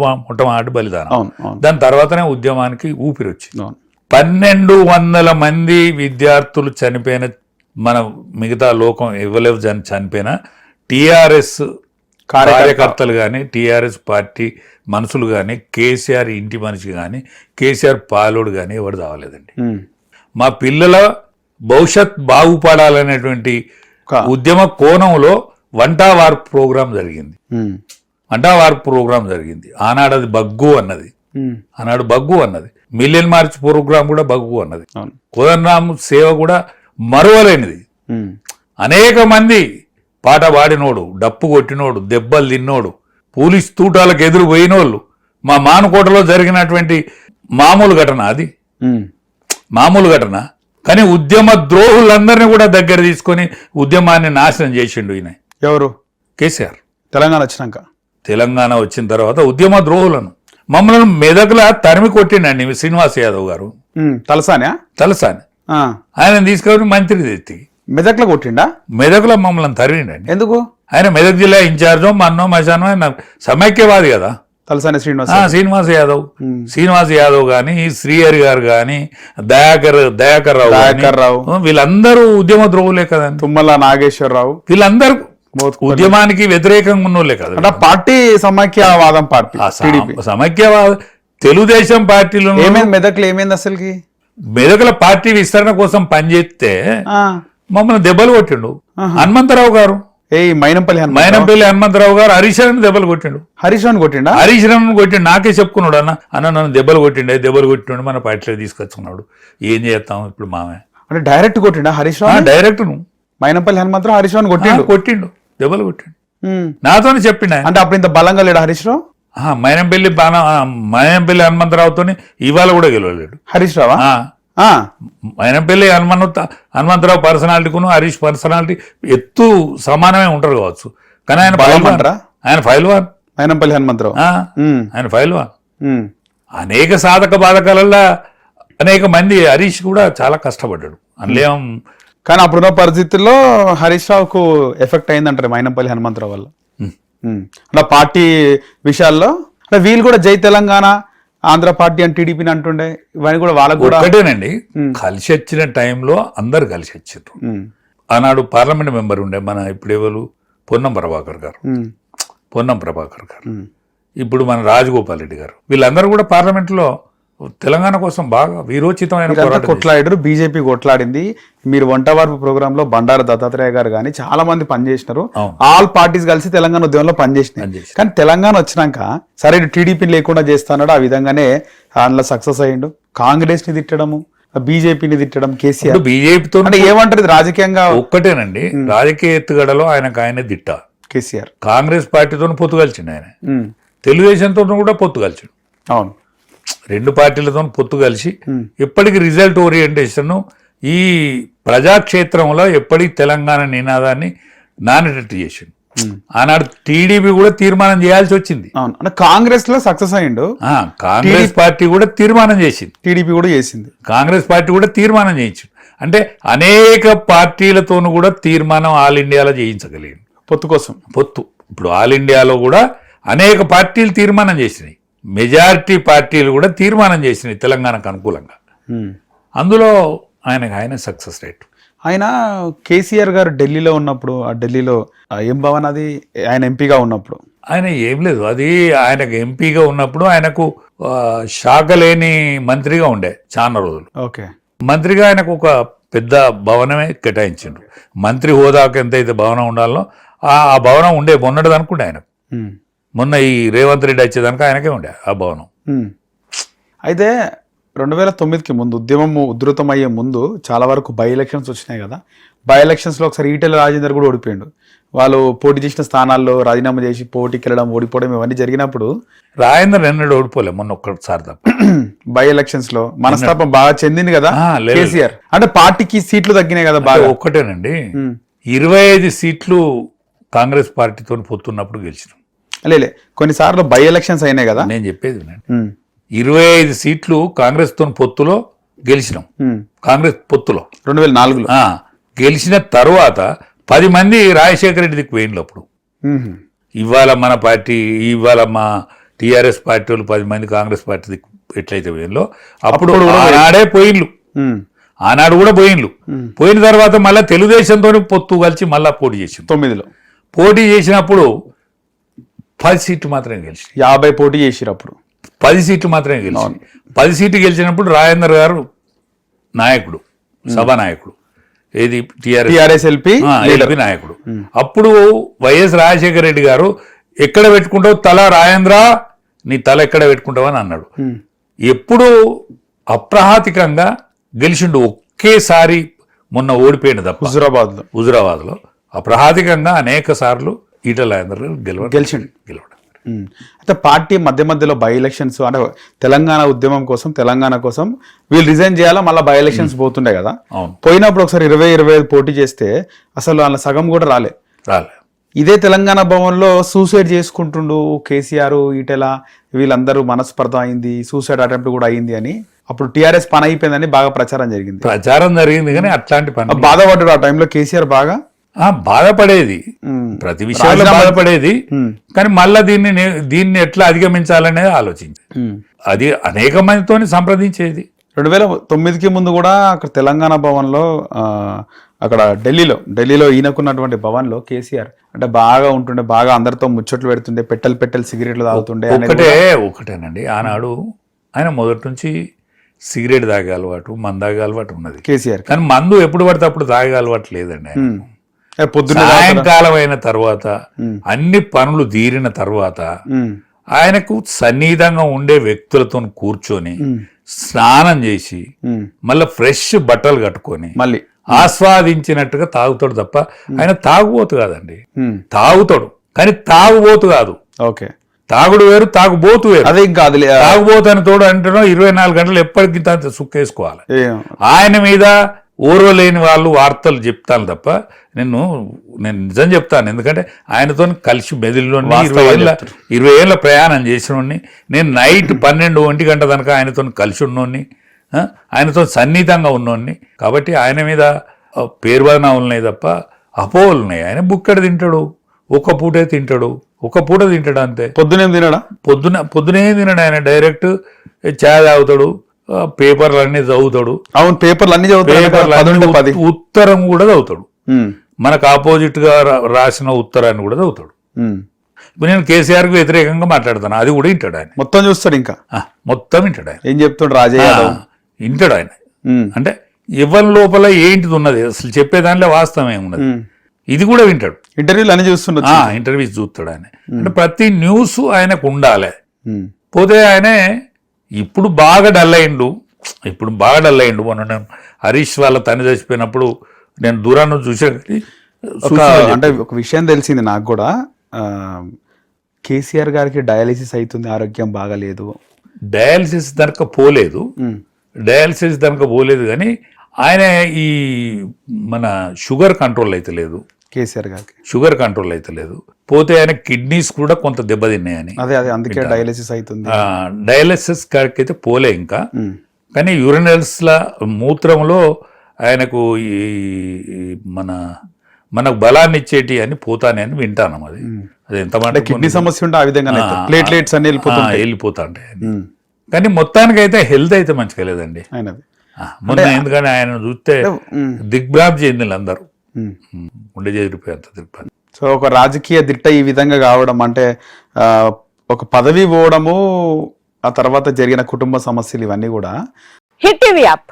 మొట్టమొదటి బలిదానం. దాని తర్వాతనే ఉద్యమానికి ఊపిరి వచ్చింది పన్నెండు వందల మంది విద్యార్థులు చనిపోయిన మన మిగతా లోకం ఇవ్వలేవు జన్ చనిపోయిన టిఆర్ఎస్ కార్యకర్త. కార్యకర్తలు కానీ టిఆర్ఎస్ పార్టీ మనుషులు కానీ కేసీఆర్ ఇంటి మనిషి కానీ కేసీఆర్ పాలోడు కానీ ఎవరు రావలేదండి. మా పిల్లల భవిష్యత్ బాగుపడాలనేటువంటి ఉద్యమ కోణంలో వంటా వార్ ప్రోగ్రాం జరిగింది. వంటా వార్ ప్రోగ్రాం జరిగింది. ఆనాడు అది బగ్గు అన్నది. ఆనాడు బగ్గు అన్నది. మిలియన్ మార్చ్ ప్రోగ్రాం కూడా బగ్గు అన్నది. కోదండరామ్ సేవ కూడా మరువలేనిది. అనేక మంది పాట పాడినోడు డప్పు కొట్టినోడు దెబ్బలు తిన్నోడు పోలీస్ తూటాలకు ఎదురు పోయినోళ్ళు మా మానుకోటలో జరిగినటువంటి మామూలు ఘటన అది. మామూలు ఘటన. కానీ ఉద్యమ ద్రోహులందరినీ కూడా దగ్గర తీసుకొని ఉద్యమాన్ని నాశనం చేసిండు ఈయన. ఎవరు? కేసీఆర్. తెలంగాణ వచ్చినాక. తెలంగాణ వచ్చిన తర్వాత ఉద్యమ ద్రోహులను. మమ్మల్ని మెదకుల తరిమి కొట్టిండండి శ్రీనివాస్ యాదవ్ గారు. తలసానా? తెలుసాని. ఆయన తీసుకొని మంత్రి తెచ్చి. మెదక్లో కొట్టిండా? మెదకులో మమ్మల్ని తరిమిండండి. ఎందుకు? ఆయన మెదక్ జిల్లా ఇన్ఛార్జో మన్నో మశానో ఆయన సమైక్యవాది కదా. తలసాని శ్రీనివాస్ ఆ, శ్రీనివాస్ యాదవ్. శ్రీనివాస్ యాదవ్ గాని శ్రీహరి గారు గాని దయాకర్ దయాకర్ రావు దయాకర్ రావు. వీళ్ళందరూ ఉద్యమ ద్రోహులే కదండి. తుమ్మల నాగేశ్వరరావు. వీళ్ళందరూ ఉద్యమానికి వ్యతిరేకంగా ఉన్నోళ్ళే కదా అంటే పార్టీ సమాఖ్యవాదం పార్టీ సమైక్యవాద తెలుగుదేశం పార్టీలో ఏమైంది మెదక్లో ఏమైంది అసలుకి? మెదకుల పార్టీ విస్తరణ కోసం పనిచేస్తే. మమ్మల్ని దెబ్బలు కొట్టిండు. హనుమంతరావు గారు. ఏ మైనంపల్లి మైనంపల్లి హనుమంతరావు గారు హరీష్ రావుని దెబ్బలు కొట్టిండు. హరీష్ రావుని కొట్టిండా? హరీష్ రావుని కొట్టిండు నాకే చెప్పుకున్నాడు అన్న. అన్న నన్ను దెబ్బలు కొట్టిండే దెబ్బలు కొట్టిండు మన పార్టీలో తీసుకొచ్చుకున్నాడు. ఏం చేస్తాం ఇప్పుడు మామే? అంటే డైరెక్ట్ కొట్టిండా హరీష్ రావు డైరెక్ట్ నువ్వు మైనంపల్లి హనుమంతరావు ఆ, కొట్టిండు. కొట్టిండు. దెబ్బలు కొట్టిండు. నాతోనే చెప్పిండు అంటే అప్పుడు ఇంత బలంగా లేడు హరీష్ రావు? మైనంపల్లి బాణ మైనంపల్లి హనుమంతరావుతోని ఇవాళ కూడా గెలవలేడు. హరీష్ రావా. మైనంపల్లి హనుమంత హనుమంతరావు పర్సనాలిటీకును హరీష్ పర్సనాలిటీ ఎత్తు సమానమే ఉంటారు కావచ్చు. కానీ ఆయన బలం ఫైల్ అంటారా? ఆయన ఫైల్ వాన్ మైనంపల్లి హనుమంతరావు. ఆయన ఫైల్ వాన్. అనేక సాధక బాధకాలలో అనేక మంది హరీష్ కూడా చాలా కష్టపడ్డాడు. అందులో కానీ అప్పుడున్న పరిస్థితుల్లో హరీష్ రావుకు ఎఫెక్ట్ అయిందంటారు మైనంపల్లి హనుమంతరావు వల్ల. అలా పార్టీ విషయాల్లో అంటే వీళ్ళు కూడా జై తెలంగాణ ఆంధ్ర పార్టీ అని టీడీపీని అంటుండే ఇవన్నీ కూడా వాళ్ళకు కూడా ఒక్కటేనండి కలిసి వచ్చిన టైంలో అందరు కలిసి వచ్చారు. ఆనాడు పార్లమెంట్ మెంబర్ ఉండే మన ఇప్పుడు ఎవరు? పొన్నం ప్రభాకర్ గారు. పొన్నం ప్రభాకర్ గారు. ఇప్పుడు మన రాజగోపాల్ రెడ్డి గారు. వీళ్ళందరూ కూడా పార్లమెంట్లో తెలంగాణ కోసం బాగా వీరోచితమైన కొట్లాడారు బీజేపీ కొట్లాడింది. మీరు వంట వార్పు ప్రోగ్రామ్లో బండారు దత్తాత్రేయ గారు కానీ చాలా మంది పనిచేసినారు. ఆల్ పార్టీస్ కలిసి తెలంగాణ ఉద్యమంలో పనిచేసినాయి. కానీ తెలంగాణ వచ్చినాక సరే టీడీపీ లేకుండా చేస్తాడు ఆ విధంగానే అందులో సక్సెస్ అయ్యిండు. కాంగ్రెస్ని తిట్టడము బీజేపీని తిట్టడం కేసీఆర్. బీజేపీతో అంటే ఏమంటారు రాజకీయంగా? ఒక్కటేనండి. రాజకీయ ఎత్తుగడలో ఆయనకు ఆయనే దిట్ట. కేసీఆర్. కాంగ్రెస్ పార్టీతో పొత్తు కలిసిండు ఆయన. తెలుగుదేశంతో కూడా పొత్తు కలిసిండు. అవును. రెండు పార్టీలతో పొత్తు కలిసి. ఎప్పటికి రిజల్ట్ ఓరియంటేషన్ ఈ ప్రజాక్షేత్రంలో ఎప్పటికి తెలంగాణ నినాదాన్ని నానేటట్టు చేసిండు. ఆనాడు టీడీపీ కూడా తీర్మానం చేయాల్సి వచ్చింది. అవును. కాంగ్రెస్లో సక్సెస్ అయ్యిండు. కాంగ్రెస్ పార్టీ కూడా తీర్మానం చేసింది. టీడీపీ కూడా చేసింది. కాంగ్రెస్ పార్టీ కూడా తీర్మానం చేయించింది. అంటే అనేక పార్టీలతోనూ కూడా తీర్మానం ఆల్ ఇండియాలో చేయించగలిగింది. పొత్తు కోసం. పొత్తు. ఇప్పుడు ఆల్ ఇండియాలో కూడా అనేక పార్టీలు తీర్మానం చేసినాయి. మెజారిటీ పార్టీలు కూడా తీర్మానం చేసినాయి తెలంగాణకు అనుకూలంగా. అందులో ఆయనకు ఆయన సక్సెస్ రేట్. ఆయన కేసీఆర్ గారు ఢిల్లీలో ఉన్నప్పుడు ఆ ఢిల్లీలో ఏం భవన్ అది? ఆయన ఎంపీగా ఉన్నప్పుడు. ఆయన ఏం లేదు. అది ఆయనకు ఎంపీగా ఉన్నప్పుడు ఆయనకు శాఖ లేని మంత్రిగా ఉండే చాలా రోజులు. ఓకే. మంత్రిగా ఆయనకు ఒక పెద్ద భవనమే కేటాయించిండు మంత్రి హోదాకు ఎంతైతే భవనం ఉండాలో ఆ భవనం ఉండే మొన్నటిది అనుకుంటే ఆయన ఉమ్. మొన్న ఈ రేవంత్ రెడ్డి వచ్చేదానికి ఆయనకే ఉండే ఆ భవనం. అయితే రెండు వేల తొమ్మిదికి ముందు ఉద్యమం ఉధృతం అయ్యే ముందు చాలా వరకు బై ఎలక్షన్స్ వచ్చినాయి కదా. బై ఎలక్షన్స్లో ఒకసారి ఈటెల రాజేందర్ కూడా ఓడిపోయాడు. వాళ్ళు పోటీ చేసిన స్థానాల్లో రాజీనామా చేసి పోటీకి వెళ్ళడం ఓడిపోవడం ఇవన్నీ జరిగినప్పుడు రాజేంద్ర ఎన్నడూ ఓడిపోలే మొన్న ఒక్కసారి తప్ప. బై ఎలక్షన్స్లో మనస్తాపం బాగా చెందింది కదా. కేసీఆర్. అంటే పార్టీకి సీట్లు తగ్గినాయి కదా బాగా. ఒక్కటేనండి. ఇరవై ఐదు సీట్లు కాంగ్రెస్ పార్టీతో పొత్తున్నప్పుడు గెలిచినాం. లేలే కొన్నిసార్లు బై ఎలక్షన్స్ అయినాయి కదా. నేను చెప్పేది. ఇరవై ఐదు సీట్లు కాంగ్రెస్తో పొత్తులో గెలిచినాం. కాంగ్రెస్ పొత్తులో. రెండు వేల నాలుగులో గెలిచిన తరువాత పది మంది రాజశేఖర రెడ్డి దిక్కు పోయిండ్లు అప్పుడు. ఇవాళ మన పార్టీ ఇవాళ మా టీఆర్ఎస్ పార్టీ వాళ్ళు పది మంది కాంగ్రెస్ పార్టీ ఎట్లయితే పోయిందో అప్పుడు ఆనాడే పోయిన్లు. ఉమ్. ఆనాడు కూడా పోయిన్లు. పోయిన తర్వాత మళ్ళీ తెలుగుదేశంతో పొత్తు కలిసి మళ్ళా పోటీ చేసింది తొమ్మిదిలో. పోటీ చేసినప్పుడు పది సీట్లు మాత్రమే గెలిచి యాభై పోటీ చేసిరు అప్పుడు. పది సీట్లు మాత్రమే గెలిచి పది సీట్లు గెలిచినప్పుడు రాజేందర్ గారు నాయకుడు సభానాయకుడు ఏది? టిఆర్ఎస్. ఎల్పి నాయకుడు. అప్పుడు వైఎస్ రాజశేఖర రెడ్డి గారు ఎక్కడ పెట్టుకుంటావు? తల రాజేంద్ర నీ తల ఎక్కడ పెట్టుకుంటావు? అని అన్నాడు. ఎప్పుడు అప్రహాతికంగా గెలిచిండు ఒకేసారి మొన్న ఓడిపోయింది తప్ప హుజురాబాద్లో హుజురాబాద్లో అప్రహాతికంగా అనేక సార్లు ఈటల గెలవడం గెలిచిండు. గెలవడం. అయితే పార్టీ మధ్య మధ్యలో బై ఎలక్షన్స్ అంటే తెలంగాణ ఉద్యమం కోసం తెలంగాణ కోసం వీళ్ళు రిజైన్ చేయాలా? మళ్ళీ బై ఎలక్షన్స్ పోతుండే కదా? పోయినప్పుడు ఒకసారి ఇరవై ఇరవై ఐదు పోటీ చేస్తే అసలు వాళ్ళ సగం కూడా రాలే. రాలే. ఇదే తెలంగాణ భవన్లో సూసైడ్ చేసుకుంటుండు కేసీఆర్ ఈటెల వీళ్ళందరూ మనస్పర్ధ అయింది సూసైడ్ అటెంప్ట్ కూడా అయింది అని. అప్పుడు టీఆర్ఎస్ పని అయిపోయిందని బాగా ప్రచారం జరిగింది. ప్రచారం జరిగింది కానీ అట్లాంటి పని బాధపడ్డాడు ఆ టైంలో కేసీఆర్ బాగా? బాధపడేది. ప్రతి విషయంలో బాధపడేది. కానీ మళ్ళా దీన్ని దీన్ని ఎట్లా అధిగమించాలనేది ఆలోచించి. అది అనేక మందితో సంప్రదించేది. రెండు వేల తొమ్మిదికి ముందు కూడా అక్కడ తెలంగాణ భవన్లో అక్కడ ఢిల్లీలో ఢిల్లీలో ఈయనకున్నటువంటి భవన్లో కేసీఆర్ అంటే బాగా ఉంటుండే బాగా అందరితో ముచ్చట్లు పెడుతుండే పెట్టెలు పెట్టెలు సిగరెట్లు తాగుతుండే ఒకటే ఒకటేనండి ఆనాడు ఆయన మొదటి నుంచి సిగరెట్ తాగే అలవాటు మందు తాగే అలవాటు ఉన్నది. కేసీఆర్ కానీ మందు ఎప్పుడు పడితే అప్పుడు తాగే అలవాటు లేదండి సాయంకాలం అయిన తర్వాత అన్ని పనులు తీరిన తర్వాత. ఆయనకు సన్నిహితంగా ఉండే వ్యక్తులతో కూర్చొని స్నానం చేసి. మళ్ళీ ఫ్రెష్ బట్టలు కట్టుకొని మళ్ళీ. ఆస్వాదించినట్టుగా తాగుతాడు తప్ప ఆయన తాగుబోతు కాదండి. తాగుతాడు. కానీ తాగుబోతు కాదు. ఓకే. తాగుడు వేరు తాగుబోతు వేరు. అదే ఇంకా అది తాగుబోతు అని తోడు అంటున్నా ఇరవై నాలుగు గంటలు ఎప్పటికీ సుక్కేసుకోవాలి. ఆయన మీద ఓర్వలేని వాళ్ళు వార్తలు చెప్తాను తప్ప నేను నేను నిజం చెప్తాను. ఎందుకంటే ఆయనతో కలిసి మెదిలిలో ఇరవై ఏళ్ళ ఇరవై ఏళ్ళ ప్రయాణం చేసినోడిని నేను నైట్ పన్నెండు ఒంటి గంట దాకా ఆయనతో కలిసి ఉన్నోడిని ఆయనతో సన్నిహితంగా ఉన్నోడిని. కాబట్టి ఆయన మీద ఆ, పేరు బదనాలు ఉన్నాయి తప్ప అపోహలు ఉన్నాయి ఆయన బుక్కడ తింటాడు ఒక పూటే తింటాడు ఒక పూట తింటాడు అంతే. పొద్దునేం తినడా? పొద్దున పొద్దునే తినడు ఆయన. డైరెక్ట్ చాయ్ తాగుతాడు పేపర్లు అన్నీ చదువుతాడు. అవును పేపర్లు అన్ని చదువుతాడు ఉత్తరం కూడా చదువుతాడు. మనకు ఆపోజిట్గా రాసిన ఉత్తరాన్ని కూడా చదువుతాడు. ఇప్పుడు నేను కేసీఆర్కు వ్యతిరేకంగా మాట్లాడతాను. అది కూడా వింటాడు ఆయన. మొత్తం చూస్తాడు ఇంకా? మొత్తం వింటాడు ఆయన. ఏం చెప్తుండు రాజయ్య వింటాడు ఆయన. అంటే ఎవరి లోపల ఏంటిది ఉన్నది? అసలు చెప్పే దాంట్లో వాస్తవం ఏమున్నది. ఇది కూడా వింటాడు. ఇంటర్వ్యూలు అన్ని చూస్తుండొచ్చు ఆ ఇంటర్వ్యూస్ చూస్తాడు ఆయన. అంటే ప్రతి న్యూస్ ఆయనకు ఉండాలి. పోతే ఆయనే ఇప్పుడు బాగా డల్ అయిండు. ఇప్పుడు బాగా డల్ అయిండు మొన్న నేను హరీష్ వాళ్ళ తల్లి చచ్చిపోయినప్పుడు నేను దూరాన్ని చూసా కానీ ఒక అంటే ఒక విషయం తెలిసింది నాకు కూడా. కేసీఆర్ గారికి డయాలిసిస్ అవుతుంది ఆరోగ్యం బాగాలేదు. డయాలసిస్ దనక పోలేదు. డయాలసిస్ దనక పోలేదు కానీ ఆయన ఈ మన షుగర్ కంట్రోల్ అయితే లేదు. కేసీఆర్ గారికి. షుగర్ కంట్రోల్ అయితే లేదు. పోతే ఆయన కిడ్నీస్ కూడా కొంత దెబ్బతిన్నాయని అదే అదే అందుకే డయాలిసిస్ అవుతుంది. డయాలసిస్ కాడికి అయితే పోలే ఇంకా. కానీ యూరినల్స్ల మూత్రంలో ఆయనకు ఈ మన మనకు బలాన్ని ఇచ్చేటి అని పోతానే అని వింటాను అది. అది ఎంత అంటే కిడ్నీ సమస్య ఉంటే ఆ విధంగా ప్లేట్లెట్స్ అన్ని వెళ్ళిపోతుంది వెళ్ళిపోతా ఉంటాయి కానీ మొత్తానికి అయితే హెల్త్ అయితే మంచిగా లేదండి. మొన్న ఎందుకని ఆయన చూస్తే. దిగ్భ్రాంతి చెందిన అందరూ. ఉండే చేరిపోయి అంత దిగ్భ్రాంతి సో ఒక రాజకీయ దిట్ట ఈ విధంగా కావడం అంటే ఒక పదవి పోవడము ఆ తర్వాత జరిగిన కుటుంబ సమస్యలు ఇవన్నీ కూడా. Hit TV app.